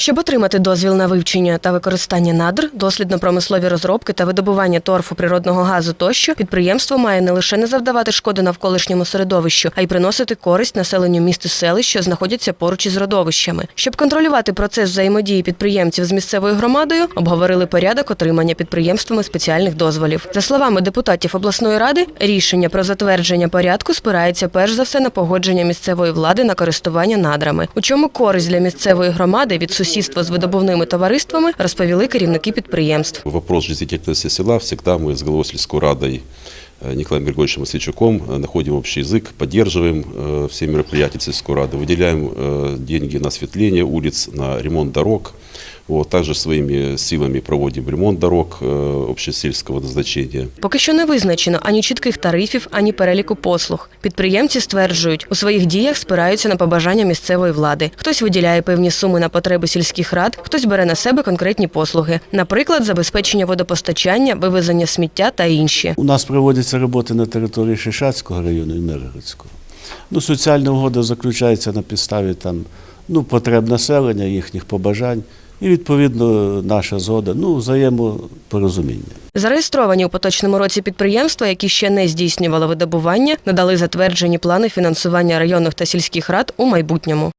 Щоб отримати дозвіл на вивчення та використання надр, дослідно-промислові розробки та видобування торфу природного газу тощо, підприємство має не лише не завдавати шкоди навколишньому середовищу, а й приносити користь населенню міст і селищ, що знаходяться поруч із родовищами. Щоб контролювати процес взаємодії підприємців з місцевою громадою, обговорили порядок отримання підприємствами спеціальних дозволів. За словами депутатів обласної ради, рішення про затвердження порядку спирається перш за все на погодження місцевої влади на користування надрами. У чому користь для місцевої громади від сусідства з видобувними товариствами, розповіли керівники підприємств. Вопрос жизнедеятельности села всегда мы с Головой сельской радой э, Николаем Григорьевичем Освячуком э, находим общий язык, поддерживаем э, все мероприятия сельской рады, выделяем э, деньги на осветление улиц, на ремонт дорог. Вот, также своими силами проводим ремонт дорог э, общесельского назначения. Поки що не визначено ані чітких тарифів, ані переліку послуг. Підприємці стверджують, у своїх діях спираються на побажання місцевої влади. Хтось виділяє певні суми на потреби сільських рад, хтось бере на себе конкретні послуги, наприклад, забезпечення водопостачання, вивезення сміття та інші. У нас проводяться роботи на території Шишацького району і Миргородського. Ну, соціальна угода заключається на підставі там, ну, потреб населення, їхніх побажань. І відповідно наша згода, ну, взаємопорозуміння. Зареєстровані у поточному році підприємства, які ще не здійснювали видобування, надали затверджені плани фінансування районних та сільських рад у майбутньому.